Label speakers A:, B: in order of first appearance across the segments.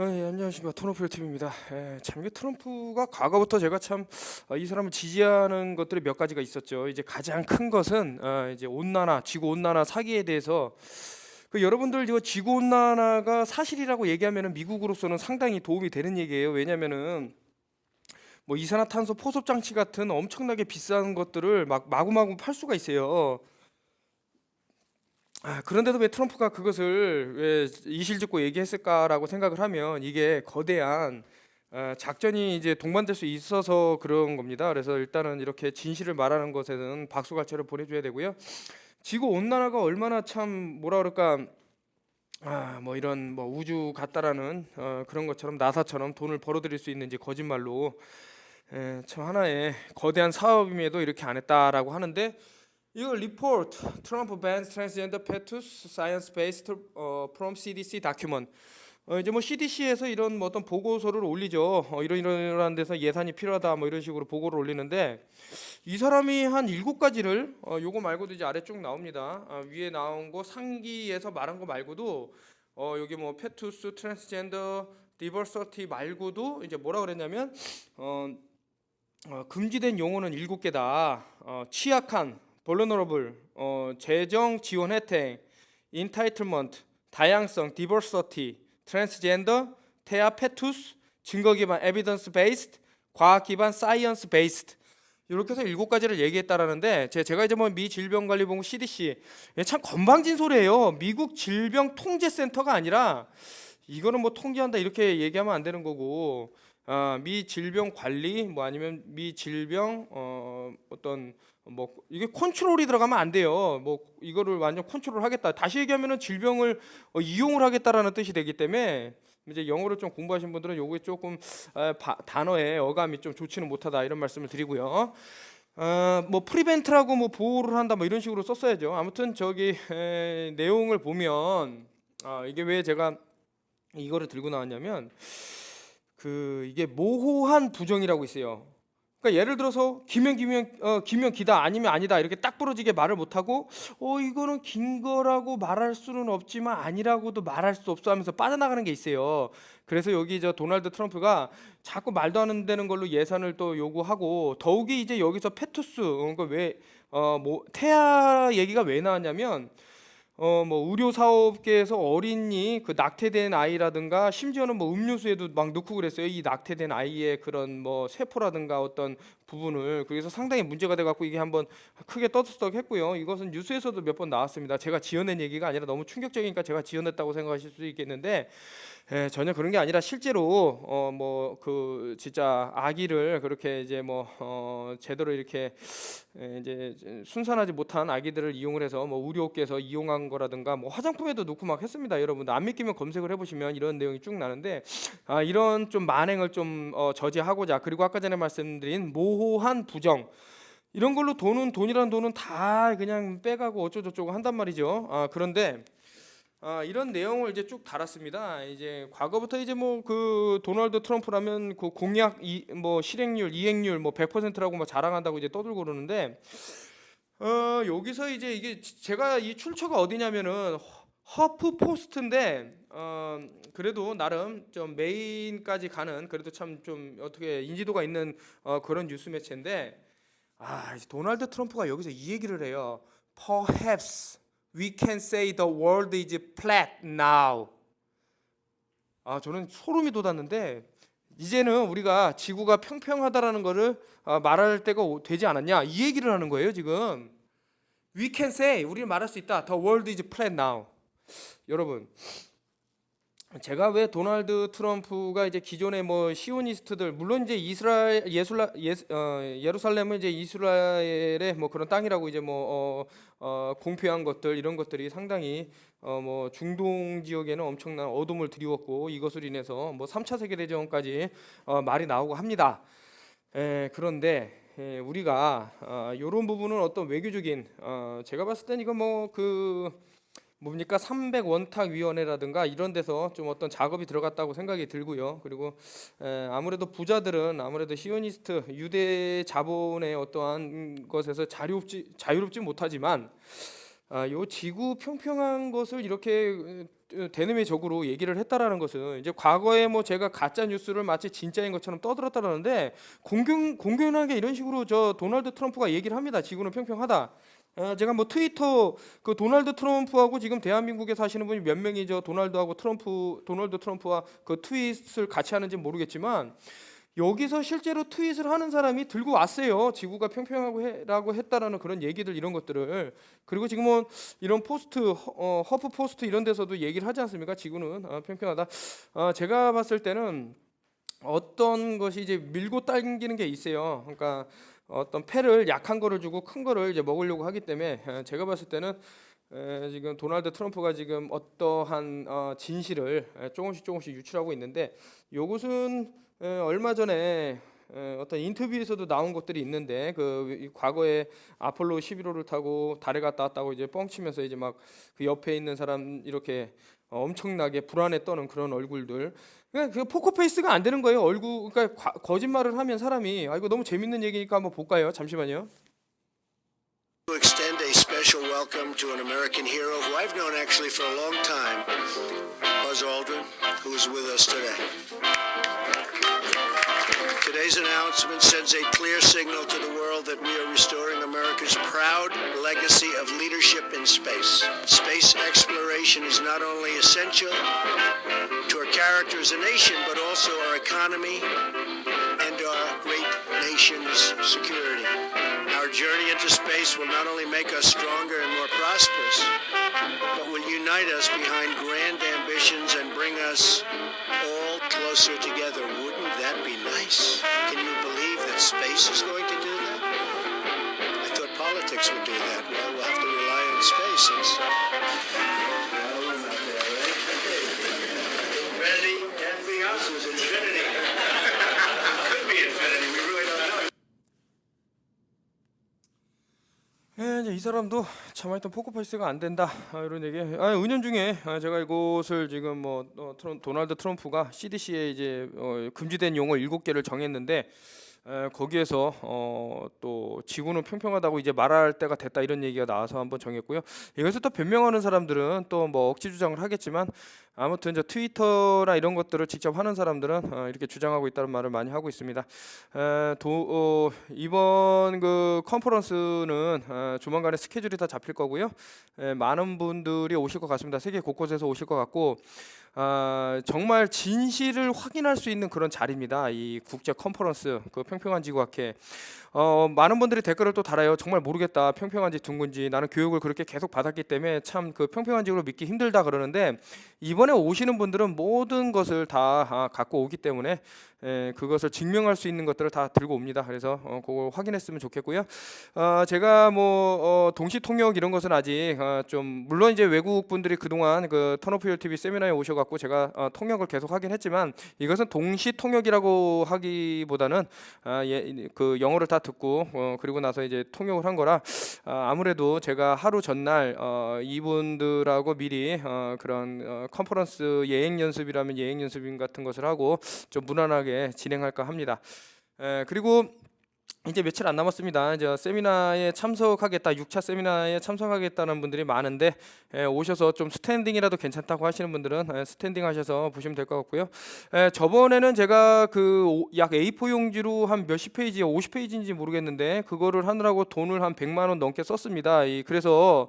A: 아, 예, 안녕하십니까 트럼프 팀입니다. 예, 참 이게 트럼프가 과거부터 제가 참 이 사람을 지지하는 것들이 몇 가지가 있었죠. 이제 가장 큰 것은 어, 이제 온난화, 지구 온난화 사기에 대해서 그 여러분들 이거 지구 온난화가 사실이라고 얘기하면은 미국으로서는 상당히 도움이 되는 얘기예요. 왜냐면은 뭐 이산화탄소 포섭 장치 같은 엄청나게 비싼 것들을 막 마구마구 팔 수가 있어요. 아, 그런데도 왜 트럼프가 그것을 왜 이실직고 얘기했을까라고 생각을 하면 이게 거대한 어, 작전이 이제 동반될 수 있어서 그런 겁니다. 그래서 일단은 이렇게 진실을 말하는 것에는 박수갈채를 보내줘야 되고요. 지구 온난화가 얼마나 참 뭐라 그럴까 아, 뭐 이런 뭐 우주 같다라는 어, 그런 것처럼 나사처럼 돈을 벌어들일 수 있는지 거짓말로 에, 참 하나의 거대한 사업임에도 이렇게 안 했다라고 하는데 이거 리포트 트럼프 bans transgender fetus science based 어, from CDC document 어, 이제 뭐 CDC에서 이런 뭐 어떤 보고서를 올리죠. 어, 이런 이런 데서 예산이 필요하다 뭐 이런 식으로 보고를 올리는데 이 사람이 한 일곱 가지를 어, 요거 말고도 이제 아래 쭉 나옵니다. 아, 위에 나온 거 상기에서 말한 거 말고도 어, 여기 뭐 페투스 트랜스젠더 디버서티 말고도 이제 뭐라 그랬냐면 어, 어, 금지된 용어는 일곱 개다. 어, 취약한 vulnerable, 어, 재정 지원 혜택, entitlement, 다양성, diversity, transgender, 태아 페투스, 증거 기반 evidence based, 과학 기반 science based 이렇게 해서 일곱 가지를 얘기했다라는데 제- 제가 이제 뭐 미 질병관리본부 CDC 예, 참 건방진 소리예요. 미국 질병 통제센터가 아니라 이거는 뭐 통제한다 이렇게 얘기하면 안 되는 거고 아, 미 질병 관리 뭐 아니면 미 질병 어, 어떤 뭐 이게 컨트롤이 들어가면 안 돼요. 뭐 이거를 완전 컨트롤 하겠다. 다시 얘기하면은 질병을 어, 이용을 하겠다라는 뜻이 되기 때문에 이제 영어를 좀 공부하신 분들은 요게 조금 아, 바- 단어의 어감이 좀 좋지는 못하다 이런 말씀을 드리고요. 어, 뭐 프리벤트라고 뭐 보호를 한다 뭐 이런 식으로 썼어야죠. 아무튼 저기 에, 내용을 보면 아, 이게 왜 제가 이거를 들고 나왔냐면 그 이게 모호한 부정이라고 있어요. 그러니까 예를 들어서 기면 기면 어 기면 기다 아니면 아니다 이렇게 딱 부러지게 말을 못 하고 어 이거는 긴 거라고 말할 수는 없지만 아니라고도 말할 수 없어 하면서 빠져나가는 게 있어요. 그래서 여기 저 도널드 트럼프가 자꾸 말도 안 되는 걸로 예산을 또 요구하고 더욱이 이제 여기서 페투스 그러니까 왜어뭐 태아 얘기가 왜 나왔냐면 어 뭐 의료 사업계에서 어린이 그 낙태된 아이라든가 심지어는 뭐 음료수에도 막 넣고 그랬어요. 이 낙태된 아이의 그런 뭐 세포라든가 어떤 부분을 그래서 상당히 문제가 돼 갖고 이게 한번 크게 떠들썩했고요. 이것은 뉴스에서도 몇 번 나왔습니다. 제가 지어낸 얘기가 아니라 너무 충격적이니까 제가 지어냈다고 생각하실 수도 있겠는데 에, 전혀 그런 게 아니라 실제로 어 뭐그 진짜 아기를 그렇게 이제 뭐 어 제대로 이렇게 에, 이제 순산하지 못한 아기들을 이용을 해서 뭐 의료업계에서 이용한 거라든가 뭐 화장품에도 넣고 막 했습니다. 여러분들 안 믿기면 검색을 해보시면 이런 내용이 쭉 나는데 아, 이런 좀 만행을 좀 어, 저지하고자 그리고 아까 전에 말씀드린 모 호한 부정 이런 걸로 돈은 돈이란 돈은 다 그냥 빼가고 어쩌고저쩌고 한단 말이죠. 아, 그런데 아, 이런 내용을 이제 쭉 달았습니다. 이제 과거부터 이제 뭐 그 도널드 트럼프라면 그 공약 이, 뭐 실행률, 이행률 뭐 100%라고 뭐 자랑한다고 이제 떠들고 그러는데 어, 여기서 이제 이게 제가 이 출처가 어디냐면은 허- 허프 포스트인데 어, 그래도 나름 좀 메인까지 가는 그래도 참 좀 어떻게 인지도가 있는 어, 그런 뉴스 매체인데 아, 도널드 트럼프가 여기서 이 얘기를 해요. Perhaps we can say the world is flat now. 아, 저는 소름이 돋았는데 이제는 우리가 지구가 평평하다라는 거를 아, 말할 때가 오- 되지 않았냐 이 얘기를 하는 거예요 지금. We can say 우리는 말할 수 있다. The world is flat now. 여러분 제가 왜 도널드 트럼프가 이제 기존의 뭐 시오니스트들 물론 이제 이스라엘 예술라 예, 어, 예루살렘은 이제 이스라엘의 뭐 그런 땅이라고 이제 뭐 어, 어, 공표한 것들 이런 것들이 상당히 어, 뭐 중동 지역에는 엄청난 어둠을 드리웠고 이것을 인해서 뭐 3차 세계 대전까지 어, 말이 나오고 합니다. 에, 그런데 에, 우리가 어, 이런 부분은 어떤 외교적인 어, 제가 봤을 땐 이거 뭐그 뭡니까 300 원탁 위원회라든가 이런 데서 좀 어떤 작업이 들어갔다고 생각이 들고요. 그리고 에, 아무래도 부자들은 아무래도 시오니스트 유대 자본의 어떠한 것에서 자유롭지 자유롭지 못하지만 아, 요 지구 평평한 것을 이렇게 어, 대놈의 적으로 얘기를 했다라는 것은 이제 과거에 뭐 제가 가짜 뉴스를 마치 진짜인 것처럼 떠들었다라는데 공공 공공연하게 이런 식으로 저 도널드 트럼프가 얘기를 합니다. 지구는 평평하다. 아, 제가 뭐 트위터 그 도널드 트럼프하고 지금 대한민국에 사시는 분이 몇 명이 저 도널드하고 트럼프 도널드 트럼프와 그 트윗을 같이 하는지 모르겠지만 여기서 실제로 트윗을 하는 사람이 들고 왔어요. 지구가 평평하고 해라고 했다라는 그런 얘기들 이런 것들을 그리고 지금은 이런 포스트 허- 어, 허프 포스트 이런 데서도 얘기를 하지 않습니까? 지구는 어, 평평하다. 어, 제가 봤을 때는 어떤 것이 이제 밀고 당기는 게 있어요. 그러니까 어떤 패를 약한 거를 주고 큰 거를 이제 먹으려고 하기 때문에 어, 제가 봤을 때는 에, 지금 도널드 트럼프가 지금 어떠한 어, 진실을 에, 조금씩 조금씩 유출하고 있는데 요것은 에, 얼마 전에 에, 어떤 인터뷰에서도 나온 것들이 있는데 그 이- 과거에 아폴로 11호를 타고 달에 갔다 왔다고 이제 뻥치면서 이제 막 그 옆에 있는 사람 이렇게 어, 엄청나게 불안에 떠는 그런 얼굴들. 그냥 그 포커페이스가 안 되는 거예요. 얼굴 그러니까 과- 거짓말을 하면 사람이 아 이거 너무 재밌는 얘기니까 한번 볼까요? 잠시만요.
B: To extend a special welcome to an American hero who I've known actually for a long time, Buzz Aldrin, who is with us today. Today's announcement sends a clear signal to the world that we are restoring America's proud legacy of leadership in space. Space exploration is not only essential to our character as a nation, but also our economy and our great nation's security. Our journey into space will not only make us stronger and more prosperous, but will unite us behind grand ambitions and bring us all closer together. That be nice? Can you believe that space is going to do that? I thought politics would do that. Well, we'll have to rely on space.
A: 예, 이제 이 사람도 참아있던 포커페이스가 안 된다 아, 이런 얘기. 아, 은연중에 아, 제가 이곳을 지금 뭐 어, 트럼, 도널드 트럼프가 CDC에 이제 어, 금지된 용어 일곱 개를 정했는데 에, 거기에서 어, 또 지구는 평평하다고 이제 말할 때가 됐다 이런 얘기가 나와서 한번 정했고요. 이것을 또 변명하는 사람들은 또 뭐 억지 주장을 하겠지만 아무튼 저 트위터나 이런 것들을 직접 하는 사람들은 어, 이렇게 주장하고 있다는 말을 많이 하고 있습니다. 에, 도, 어, 이번 그 컨퍼런스는 어, 조만간에 스케줄이 다 잡힐 거고요. 에, 많은 분들이 오실 것 같습니다. 세계 곳곳에서 오실 것 같고 아, 정말 진실을 확인할 수 있는 그런 자리입니다. 이 국제 컨퍼런스 그 평평한 지구학회. 어, 많은 분들이 댓글을 또 달아요. 정말 모르겠다. 평평한지 둥근지. 나는 교육을 그렇게 계속 받았기 때문에 참 그 평평한 지구를 믿기 힘들다 그러는데 이번 에 오시는 분들은 모든 것을 다 아, 갖고 오기 때문에 에, 그것을 증명할 수 있는 것들을 다 들고 옵니다. 그래서 어, 그걸 확인했으면 좋겠고요. 어, 제가 뭐 어, 동시 통역 이런 것은 아직 어, 좀 물론 이제 외국 분들이 그동안 그 턴오프 TV 세미나에 오셔갖고 제가 어, 통역을 계속 하긴 했지만 이것은 동시 통역이라고 하기보다는 아, 예, 그 영어를 다 듣고 어, 그리고 나서 이제 통역을 한 거라 아, 아무래도 제가 하루 전날 어, 이분들하고 미리 어, 그런 어, 컨퍼런스 예행 연습이라면 예행 연습인 같은 것을 하고 좀 무난하게 진행할까 합니다. 에, 그리고 이제 며칠 안 남았습니다. 이제 세미나에 참석하겠다, 6차 세미나에 참석하겠다는 분들이 많은데 에, 오셔서 좀 스탠딩이라도 괜찮다고 하시는 분들은 에, 스탠딩 하셔서 보시면 될 것 같고요. 에, 저번에는 제가 그 약 A4 용지로 한 몇십 페이지, 50 페이지인지 모르겠는데 그거를 하느라고 돈을 한 100만 원 넘게 썼습니다. 이, 그래서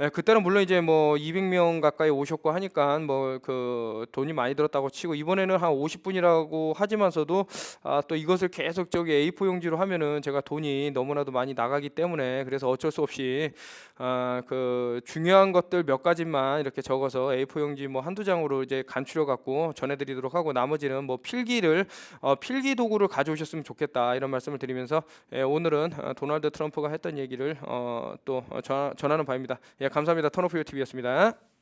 A: 에, 그때는 물론 이제 뭐 200명 가까이 오셨고 하니까 뭐 그 돈이 많이 들었다고 치고 이번에는 한 50분이라고 하지만서도 아, 또 이것을 계속 저기 A4 용지로 하면은 제가 돈이 너무나도 많이 나가기 때문에 그래서 어쩔 수 없이 아, 그 중요한 것들 몇 가지만 이렇게 적어서 A4 용지 뭐 한두 장으로 이제 간추려 갖고 전해드리도록 하고 나머지는 뭐 필기를 어, 필기 도구를 가져오셨으면 좋겠다 이런 말씀을 드리면서 예, 오늘은 어, 도널드 트럼프가 했던 얘기를 어, 또 어, 전, 전하는 바입니다. 예, 감사합니다. 턴오프 TV였습니다.